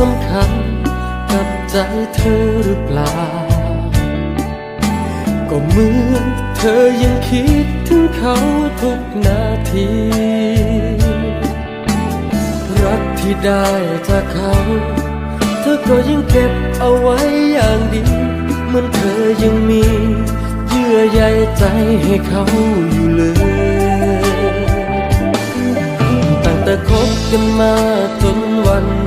สำคัญกับใจเธอหรือเปล่า ก็เหมือนเธอยังคิดถึงเขาทุกนาที รักที่ได้จากเขา เธอก็ยังเก็บเอาไว้อย่างดี เหมือนเธอยังมีเยื่อใยใจให้เขาอยู่เลยตั้งแต่คบกันมาจนวัน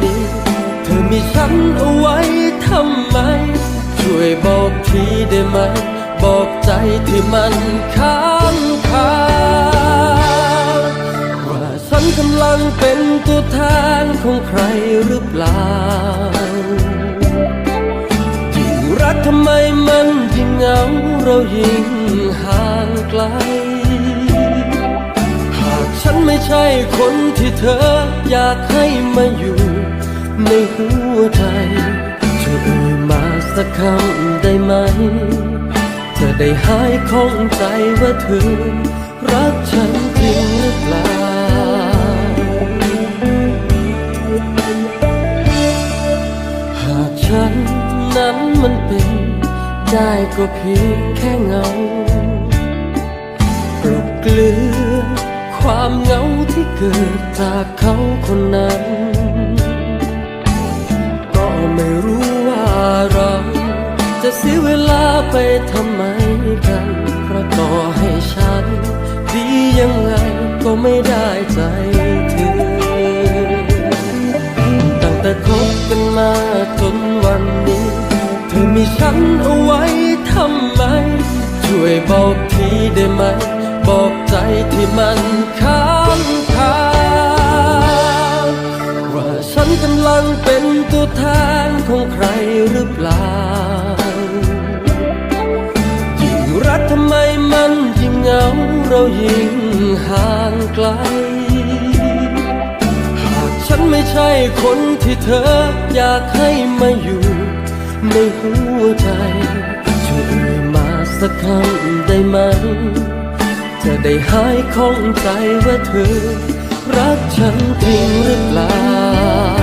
ฉันเอาไว้ทำไม ช่วยบอกทีได้ไหม บอกใจที่มันค้างคาว่าฉันกำลังเป็นตัวแทนของใครหรือเปล่ายิ่งรักทำไมมันยิ่งเหงาเรายิ่งห่างไกลหากฉันไม่ใช่คนที่เธออยากให้มาอยู่ ในหัวใจช่วยเอ่ยมาสักคำได้ไหม จะได้หายข้องใจว่าเธอ รักฉันจริงหรือเปล่าหากฉันนั้นมันเป็นได้ก็เพียงแค่เงากลุบเกลือความเหงาที่เกิดจากเขาคนนั้น จะเสียเวลาไปทำไมกัน เพราะต่อให้ฉัน ดียังไงก็ไม่ได้ใจเธอ ตั้งแต่คบกันมาจนวันนี้ เธอมีฉันเอาไว้ทำไม ช่วยบอกทีได้ไหม บอกใจที่มันค้างคาว่าฉันกำลังเป็นตัวแทนของใครหรือเปล่าาเรายิ่งห่างไกล หากฉันไม่ใช่คนที่เธออยากให้มาอยู่ในหัวใจช่วยมาสักคำได้ไหม จะได้หายข้องใจว่าเธอ รักฉันจริงหรือเปล่า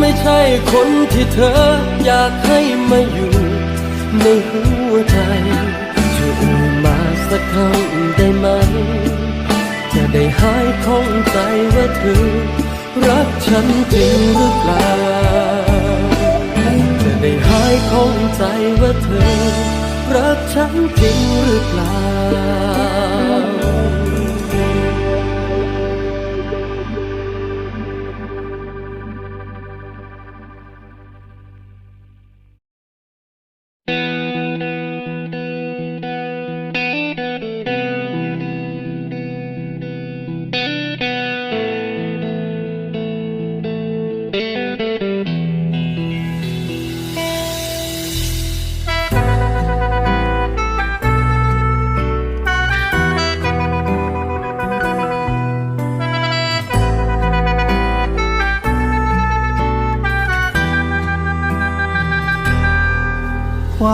ไม่ใช่คนที่เธออยากให้มาอยู่ในหัวใจช่วยเอ่ยมาสักคำได้ไหม จะได้หายข้องใจว่าเธอ รักฉันจริงหรือเปล่า จะได้หายข้องใจว่าเธอ รักฉันจริงหรือเปล่า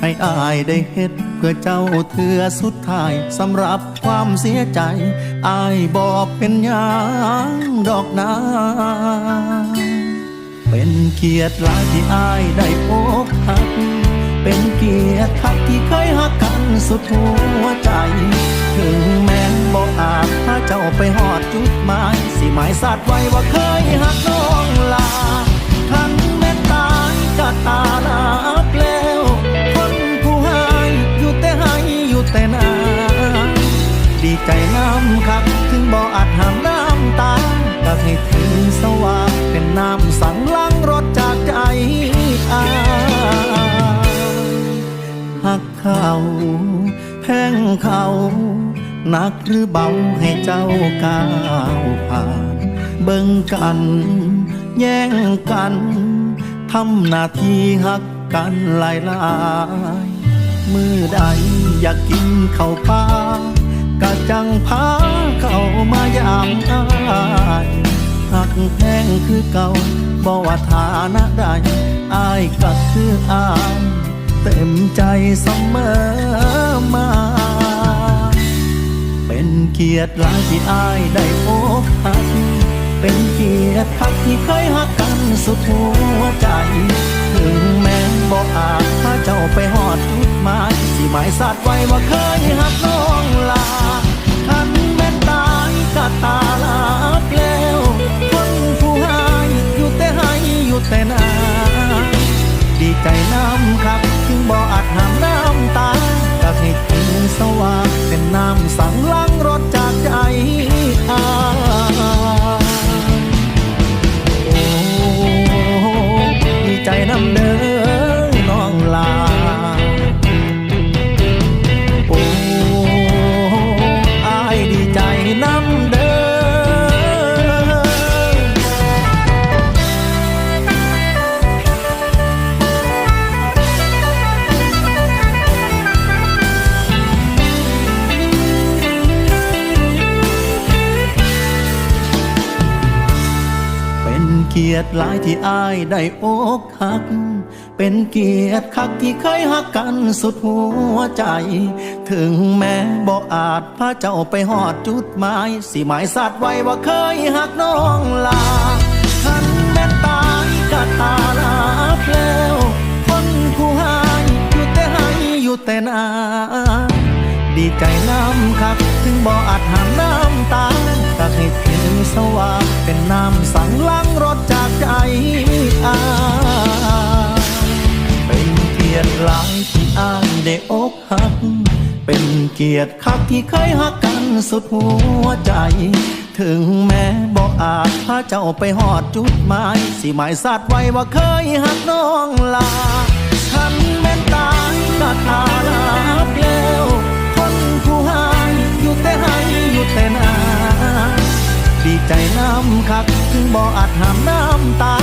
ให้อายได้เฮ็ดเพื่อเจ้าเถือสุดท้ายสำหรับความเสียใจ อายบอกเป็นหยังดอกนาเป็นเกียรติลาที่อายได้พบหัก เป็นเกียรติคักที่เคยหักกันสุดหัวใจ ถึงแม้บอกอาจพาเจ้าไปหอดจุดหมาย สิหมายสัตว์ไว้ว่าเคยหักน้องลา ทันแม้ตายก็ตาลา ใจน้ำคักถึงบ่อาจหามน้ำตาก็ให้ถึงสว่างเป็นน้ำสั่งล้างรถจากใจอาหักเขาแพงเขาหนักหรือเบาให้เจ้าก้าวผ่านเบิ่งกัน แย่งกันทำหน้าที่หักกันหลายหลายมือใดอยากกินข้าวปลา กะจังพาเข้ามายามอายหักแพงคือเก่าบ่ว่าฐานะใดอายก็คืออายเต็มใจเสมอมา เป็นเกียรติหลายที่อายได้พบหักเป็นเกียรติคักที่เคยหักกันสุดหัวใจ ถึงแม้บอกอาจพาเจ้าไปหอดจุดหมายสิหมายสัตว์ไว้ว่าเคยหักน้องลา อาลาบแล้วคนผู้ให้อยู่แต่ให้อยู่แต่นาดีใจน้ำครับถึงบ่อาจห้ามน้ำตาก็ให้ถึงสว่างเป็นน้ำสังล้างรถจาก กียรติหลายที่อายได้อกหัก เป็นเกียรติคักที่เคยหักกันสุดหัวใจ ถึงแม้บอกอาจพาเจ้าไปหอดจุดหมาย สิหมายสัตว์ไว้ว่าเคยหักน้องลาทันแม้ตายก็ตาลาบแล้วคนผู้ให้อยู่แต่ให้อยู่แต่นาดีใจน้ำคักถึงบ่อาจห้ามน้ำตา สว่างเป็นน้ำสั่งล้างรถจากใจอาเป็นเกียรติหลายที่อายได้อกหัก เป็นเกียรติคักที่เคยหักกันสุดหัวใจ ถึงแม้บ่อาจพาเจ้าไปหอดจุดหมายสิหมายสัตว์ไว้ว่าเคยหักน้องลาทันแม้นตายก็ตาลา บ่อาจหามน้ำตา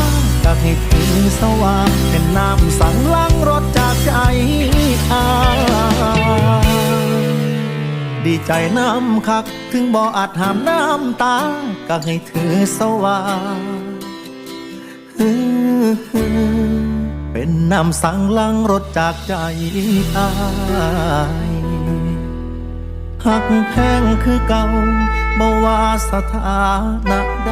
ก็ให้ถึงสว่างเป็นน้ำสั่งล้างรถจากใจอาดีใจน้ำคัก ถึงบ่อาจหามน้ำตาก็ให้ถือสว่างเป็นน้ำสั่งล้างรถจากใจอายหักแพงคือเก่าบ่ว่าสถานะใด